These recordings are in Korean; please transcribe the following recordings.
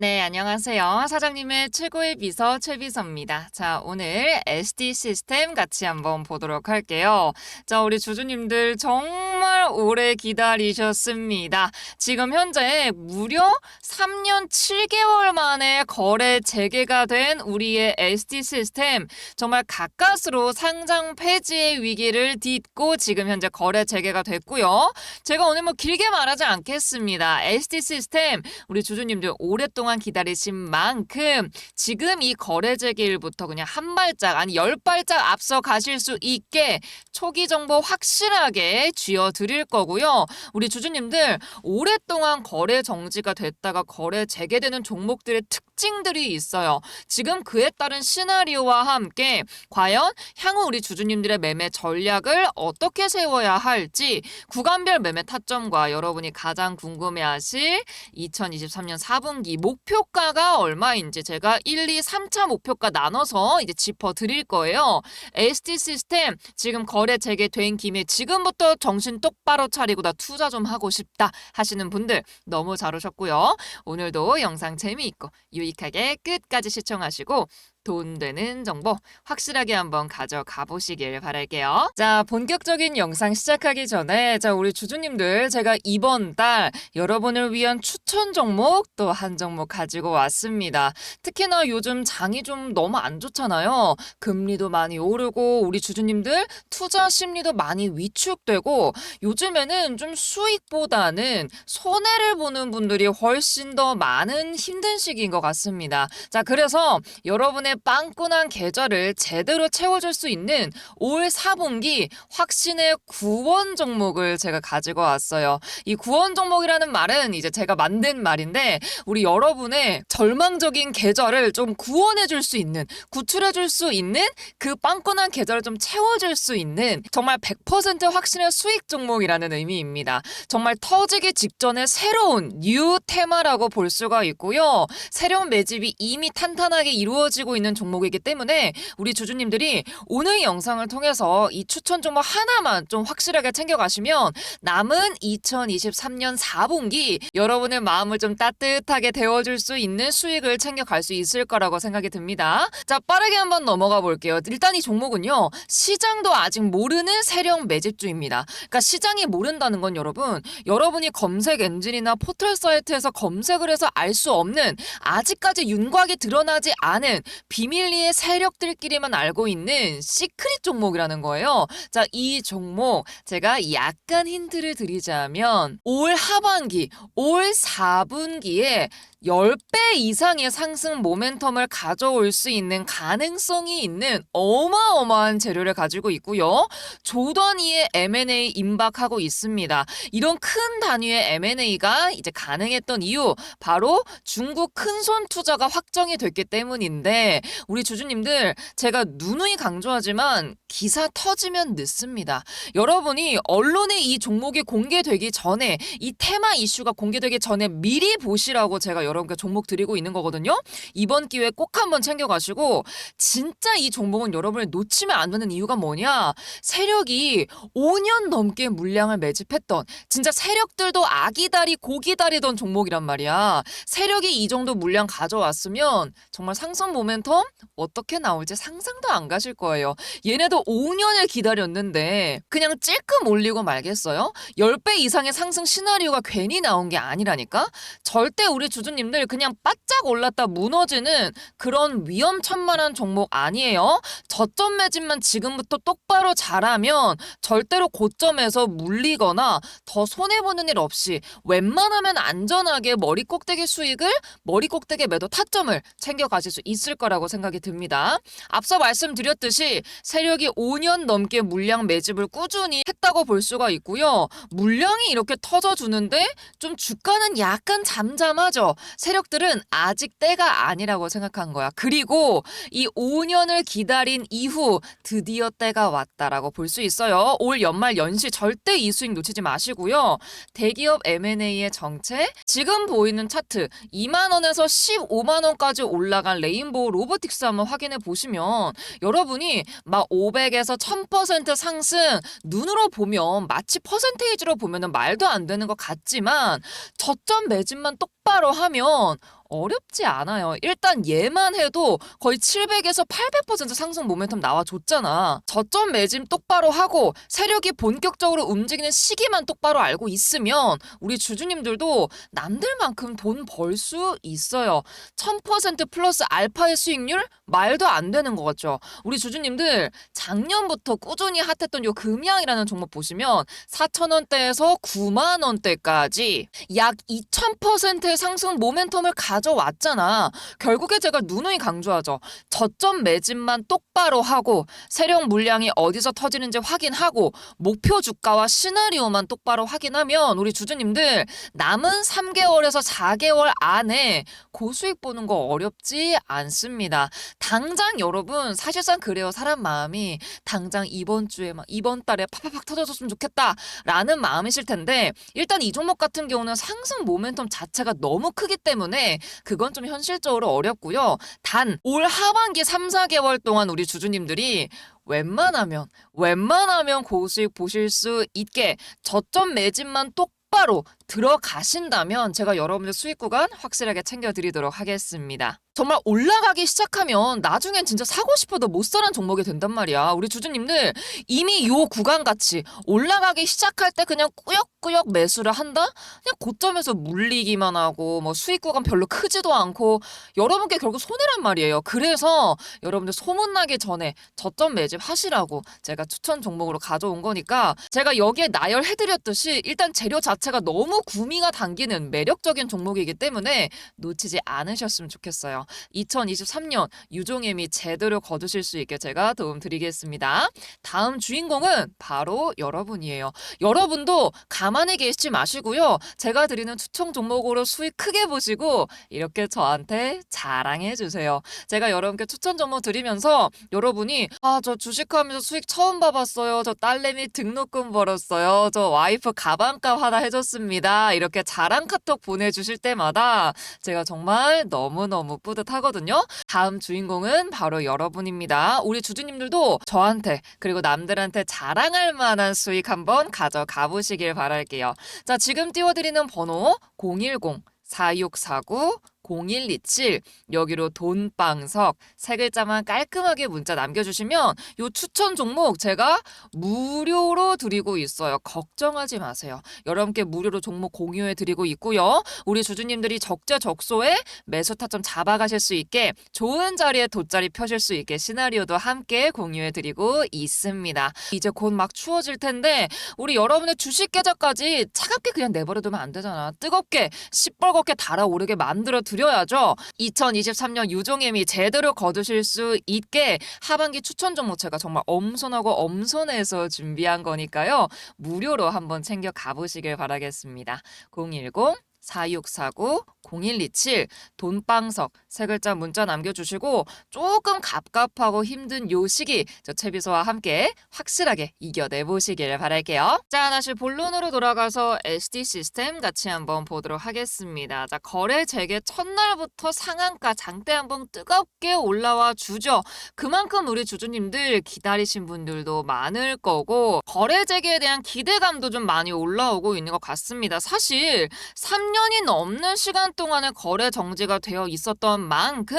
네, 안녕하세요. 사장님의 최고의 비서 최비서입니다. 자, 오늘 SD 시스템 같이 한번 보도록 할게요. 자, 우리 주주님들 정 말 오래 기다리셨습니다. 지금 현재 무려 3년 7개월 만에 거래 재개가 된 우리의 SD 시스템 정말 가까스로 상장 폐지의 위기를 딛고 지금 현재 거래 재개가 됐고요. 제가 오늘 뭐 길게 말하지 않겠습니다. SD 시스템 우리 주주님들 오랫동안 기다리신 만큼 지금 이 거래 재개일부터 그냥 한 발짝 아니 열 발짝 앞서 가실 수 있게 초기 정보 확실하게 쥐어 드릴 거고요. 우리 주주님들 오랫동안 거래 정지가 됐다가 거래 재개되는 종목들의 특 징들이 있어요. 지금 그에 따른 시나리오와 함께 과연 향후 우리 주주님들의 매매 전략을 어떻게 세워야 할지 구간별 매매 타점과 여러분이 가장 궁금해하실 2023년 4분기 목표가가 얼마인지 제가 1, 2, 3차 목표가 나눠서 이제 짚어 드릴 거예요. ST 시스템 지금 거래 재개된 김에 지금부터 정신 똑바로 차리고 나 투자 좀 하고 싶다 하시는 분들 너무 잘 오셨고요. 오늘도 영상 재미있고 유익 하게 끝까지 시청하시고 돈 되는 정보 확실하게 한번 가져가 보시길 바랄게요. 자, 본격적인 영상 시작하기 전에 자, 우리 주주님들 제가 이번 달 여러분을 위한 추천 종목 또 한 종목 가지고 왔습니다. 특히나 요즘 장이 좀 너무 안 좋잖아요. 금리도 많이 오르고 우리 주주님들 투자 심리도 많이 위축되고 요즘에는 좀 수익보다는 손해를 보는 분들이 훨씬 더 많은 힘든 시기인 것 같습니다. 자, 그래서 여러분의 빵꾸난 계절을 제대로 채워줄 수 있는 올 4분기 확신의 구원 종목을 제가 가지고 왔어요. 이 구원 종목이라는 말은 이제 제가 만든 말인데 우리 여러분의 절망적인 계절을 좀 구원해줄 수 있는 구출해줄 수 있는 그 빵꾸난 계절을 좀 채워줄 수 있는 정말 100% 확신의 수익 종목이라는 의미입니다. 정말 터지기 직전에 새로운 뉴 테마라고 볼 수가 있고요. 새로운 매집이 이미 탄탄하게 이루어지고 있는 종목이기 때문에 우리 주주님들이 오늘 영상을 통해서 이 추천 종목 하나만 좀 확실하게 챙겨가시면 남은 2023년 4분기 여러분의 마음을 좀 따뜻하게 데워줄 수 있는 수익을 챙겨갈 수 있을 거라고 생각이 듭니다. 자, 빠르게 한번 넘어가 볼게요. 일단 이 종목은요, 시장도 아직 모르는 세력 매집주입니다. 그러니까 시장이 모른다는 건 여러분, 여러분이 검색 엔진이나 포털 사이트에서 검색을 해서 알 수 없는 아직까지 윤곽이 드러나지 않은 비밀리에 세력들끼리만 알고 있는 시크릿 종목이라는 거예요. 자, 이 종목 제가 약간 힌트를 드리자면 올 하반기, 올 4분기에 10배 이상의 상승 모멘텀을 가져올 수 있는 가능성이 있는 어마어마한 재료를 가지고 있고요. 조 단위의 M&A 임박하고 있습니다. 이런 큰 단위의 M&A가 이제 가능했던 이유 바로 중국 큰손 투자가 확정이 됐기 때문인데 우리 주주님들 제가 누누이 강조하지만 기사 터지면 늦습니다. 여러분이 언론에 이 종목이 공개되기 전에 이 테마 이슈가 공개되기 전에 미리 보시라고 제가 여러분께 종목 드리고 있는 거거든요. 이번 기회에 꼭 한번 챙겨가시고 진짜 이 종목은 여러분을 놓치면 안 되는 이유가 뭐냐? 세력이 5년 넘게 물량을 매집했던 진짜 세력들도 아기다리 고기다리던 종목이란 말이야. 세력이 이 정도 물량 가져왔으면 정말 상승 모멘텀 어떻게 나올지 상상도 안 가실 거예요. 얘네도 5년을 기다렸는데 그냥 찔끔 올리고 말겠어요? 10배 이상의 상승 시나리오가 괜히 나온 게 아니라니까? 절대 우리 주주님 들 그냥 바짝 올랐다 무너지는 그런 위험천만한 종목 아니에요. 저점 매집만 지금부터 똑바로 잘하면 절대로 고점에서 물리거나 더 손해보는 일 없이 웬만하면 안전하게 머리 꼭대기 수익을 머리 꼭대기 매도 타점을 챙겨가실 수 있을 거라고 생각이 듭니다. 앞서 말씀드렸듯이 세력이 5년 넘게 물량 매집을 꾸준히 했다고 볼 수가 있고요. 물량이 이렇게 터져주는데 좀 주가는 약간 잠잠하죠. 세력들은 아직 때가 아니라고 생각한 거야. 그리고 이 5년을 기다린 이후 드디어 때가 왔다라고 볼 수 있어요. 올 연말 연시 절대 이 수익 놓치지 마시고요. 대기업 M&A의 정책 지금 보이는 차트 2만 원에서 15만 원까지 올라간 레인보우 로보틱스 한번 확인해 보시면 여러분이 막 500에서 1000% 상승 눈으로 보면 마치 퍼센테이지로 보면은 말도 안 되는 것 같지만 저점 매집만 똑 바로 하면 어렵지 않아요. 일단 얘만 해도 거의 700에서 800% 상승 모멘텀 나와줬잖아. 저점 매짐 똑바로 하고 세력이 본격적으로 움직이는 시기만 똑바로 알고 있으면 우리 주주님들도 남들만큼 돈 벌 수 있어요. 1000% 플러스 알파의 수익률 말도 안 되는 것 같죠. 우리 주주님들 작년부터 꾸준히 핫했던 요 금양이라는 종목 보시면 4,000원대에서 9만 원대까지 약 2,000%의 상승 모멘텀을 가져왔잖아. 결국에 제가 누누이 강조하죠. 저점 매집만 똑바로 하고 세력 물량이 어디서 터지는지 확인하고 목표 주가와 시나리오만 똑바로 확인하면 우리 주주님들 남은 3개월에서 4개월 안에 고수익 보는 거 어렵지 않습니다. 당장 여러분 사실상 그래요. 사람 마음이 당장 이번 주에 막 이번 달에 팍팍팍 터져줬으면 좋겠다라는 마음이실 텐데 일단 이 종목 같은 경우는 상승 모멘텀 자체가 너무 크기 때문에 그건 좀 현실적으로 어렵고요. 단 올 하반기 3, 4개월 동안 우리 주주님들이 웬만하면 웬만하면 고수익 보실 수 있게 저점 매집만 똑바로 들어가신다면 제가 여러분들 수익 구간 확실하게 챙겨드리도록 하겠습니다. 정말 올라가기 시작하면 나중엔 진짜 사고 싶어도 못 사는 종목이 된단 말이야. 우리 주주님들 이미 요 구간 같이 올라가기 시작할 때 그냥 꾸역꾸역 매수를 한다? 그냥 고점에서 물리기만 하고 뭐 수익 구간 별로 크지도 않고 여러분께 결국 손해란 말이에요. 그래서 여러분들 소문나기 전에 저점 매집 하시라고 제가 추천 종목으로 가져온 거니까 제가 여기에 나열해드렸듯이 일단 재료 자체가 너무 구미가 당기는 매력적인 종목이기 때문에 놓치지 않으셨으면 좋겠어요. 2023년 유종엠이 제대로 거두실 수 있게 제가 도움 드리겠습니다. 다음 주인공은 바로 여러분이에요. 여러분도 가만히 계시지 마시고요. 제가 드리는 추천 종목으로 수익 크게 보시고 이렇게 저한테 자랑해 주세요. 제가 여러분께 추천 종목 드리면서 여러분이 아 저 주식하면서 수익 처음 봐봤어요. 저 딸내미 등록금 벌었어요. 저 와이프 가방값 하나 해줬습니다. 이렇게 자랑 카톡 보내주실 때마다 제가 정말 너무너무 뿌듯하거든요. 다음 주인공은 바로 여러분입니다. 우리 주주님들도 저한테 그리고 남들한테 자랑할 만한 수익 한번 가져가 보시길 바랄게요. 자, 지금 띄워드리는 번호 010 4649 0127 여기로 돈방석 세 글자만 깔끔하게 문자 남겨주시면 요 추천 종목 제가 무료로 드리고 있어요. 걱정하지 마세요. 여러분께 무료로 종목 공유해 드리고 있고요. 우리 주주님들이 적재적소에 매수 타점 잡아가실 수 있게 좋은 자리에 돗자리 펴실 수 있게 시나리오도 함께 공유해 드리고 있습니다. 이제 곧 막 추워질 텐데 우리 여러분의 주식 계좌까지 차갑게 그냥 내버려두면 안 되잖아. 뜨겁게 시뻘겋게 달아오르게 만들어 드 려야죠. 2023년 유종엠이 제대로 거두실 수 있게 하반기 추천 종목 제가 정말 엄선하고 엄선해서 준비한 거니까요. 무료로 한번 챙겨 가보시길 바라겠습니다. 010 4649 0127 돈방석 세 글자 문자 남겨주시고 조금 갑갑하고 힘든 요 시기 저 채비소와 함께 확실하게 이겨내 보시길 바랄게요. 자 다시 본론으로 돌아가서 SD 시스템 같이 한번 보도록 하겠습니다. 자 거래 재개 첫날부터 상한가 장대 한번 뜨겁게 올라와 주죠. 그만큼 우리 주주님들 기다리신 분들도 많을 거고 거래 재개에 대한 기대감도 좀 많이 올라오고 있는 것 같습니다. 사실 3 년이 넘는 시간 동안에 거래 정지가 되어 있었던 만큼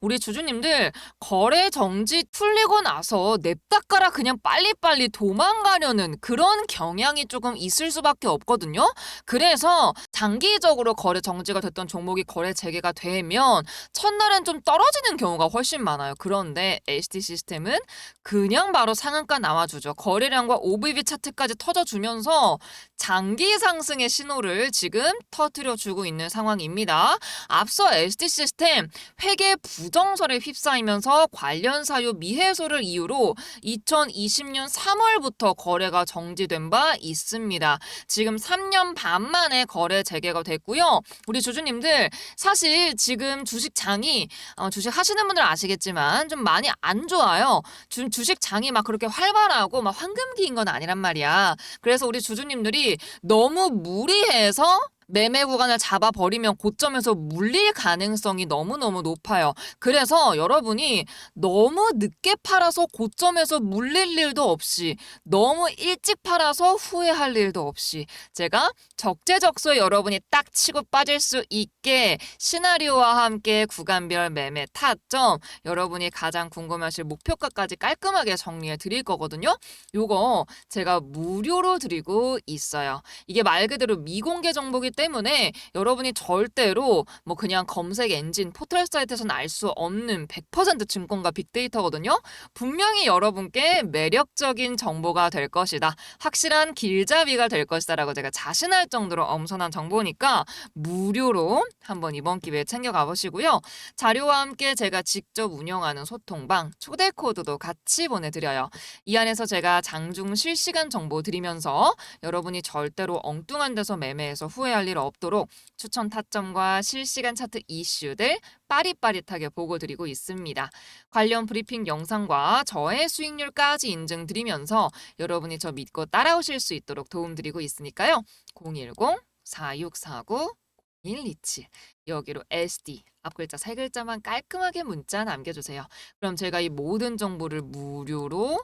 우리 주주님들 거래 정지 풀리고 나서 냅다가라 그냥 빨리빨리 도망가려는 그런 경향이 조금 있을 수밖에 없거든요. 그래서 장기적으로 거래 정지가 됐던 종목이 거래 재개가 되면 첫날은 좀 떨어지는 경우가 훨씬 많아요. 그런데 HD 시스템은 그냥 바로 상한가 나와주죠. 거래량과 OBV 차트까지 터져주면서 장기 상승의 신호를 지금 터 트려 주고 있는 상황입니다. 앞서 SD 시스템 회계 부정설에 휩싸이면서 관련 사유 미해소를 이유로 2020년 3월부터 거래가 정지된 바 있습니다. 지금 3년 반 만에 거래 재개가 됐고요. 우리 주주님들 사실 지금 주식장이 어, 주식 하시는 분들 아시겠지만 좀 많이 안 좋아요. 주, 주식장이 막 그렇게 활발하고 막 황금기인 건 아니란 말이야. 그래서 우리 주주님들이 너무 무리해서 매매 구간을 잡아버리면 고점에서 물릴 가능성이 너무너무 높아요. 그래서 여러분이 너무 늦게 팔아서 고점에서 물릴 일도 없이 너무 일찍 팔아서 후회할 일도 없이 제가 적재적소에 여러분이 딱 치고 빠질 수 있게 시나리오와 함께 구간별 매매 타점 여러분이 가장 궁금하실 목표가까지 깔끔하게 정리해 드릴 거거든요. 요거 제가 무료로 드리고 있어요. 이게 말 그대로 미공개 정보기 때문에 여러분이 절대로 뭐 그냥 검색 엔진 포털 사이트에서는 알 수 없는 100% 증권가 빅데이터거든요. 분명히 여러분께 매력적인 정보가 될 것이다. 확실한 길잡이가 될 것이다라고 제가 자신할 정도로 엄선한 정보니까 무료로 한번 이번 기회에 챙겨가 보시고요. 자료와 함께 제가 직접 운영하는 소통방 초대 코드도 같이 보내드려요. 이 안에서 제가 장중 실시간 정보 드리면서 여러분이 절대로 엉뚱한 데서 매매해서 후회할 일 없도록 추천 타점과 실시간 차트 이슈들 빠릿빠릿하게 보고 드리고 있습니다. 관련 브리핑 영상과 저의 수익률까지 인증드리면서 여러분이 저 믿고 따라오실 수 있도록 도움드리고 있으니까요. 010-4649-127 여기로 SD 앞글자 세 글자만 깔끔하게 문자 남겨주세요. 그럼 제가 이 모든 정보를 무료로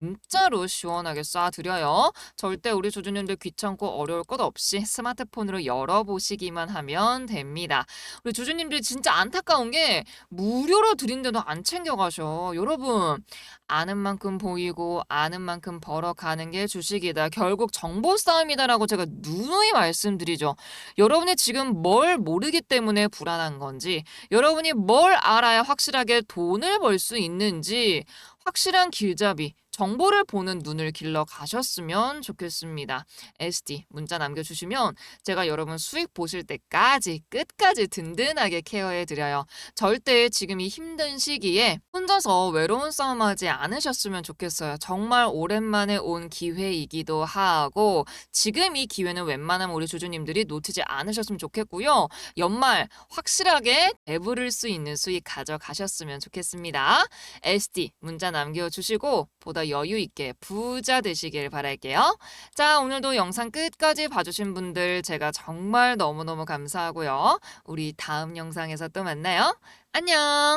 문자로 시원하게 쏴드려요. 절대 우리 조주님들 귀찮고 어려울 것 없이 스마트폰으로 열어보시기만 하면 됩니다. 우리 조주님들이 진짜 안타까운 게 무료로 드린데도 안 챙겨가셔. 여러분 아는 만큼 보이고 아는 만큼 벌어가는 게 주식이다. 결국 정보 싸움이다라고 제가 누누이 말씀드리죠. 여러분이 지금 뭘 모르기 때문에 불안한 건지 여러분이 뭘 알아야 확실하게 돈을 벌 수 있는지 확실한 길잡이 정보를 보는 눈을 길러 가셨으면 좋겠습니다. SD 문자 남겨주시면 제가 여러분 수익 보실 때까지 끝까지 든든하게 케어해 드려요. 절대 지금 이 힘든 시기에 혼자서 외로운 싸움하지 않으셨으면 좋겠어요. 정말 오랜만에 온 기회이기도 하고 지금 이 기회는 웬만하면 우리 주주님들이 놓치지 않으셨으면 좋겠고요. 연말 확실하게 배부를 수 있는 수익 가져가셨으면 좋겠습니다. SD 문자 남겨주시고 보다 여유 있게 부자 되시길 바랄게요. 자, 오늘도 영상 끝까지 봐주신 분들 제가 정말 너무너무 감사하고요. 우리 다음 영상에서 또 만나요. 안녕!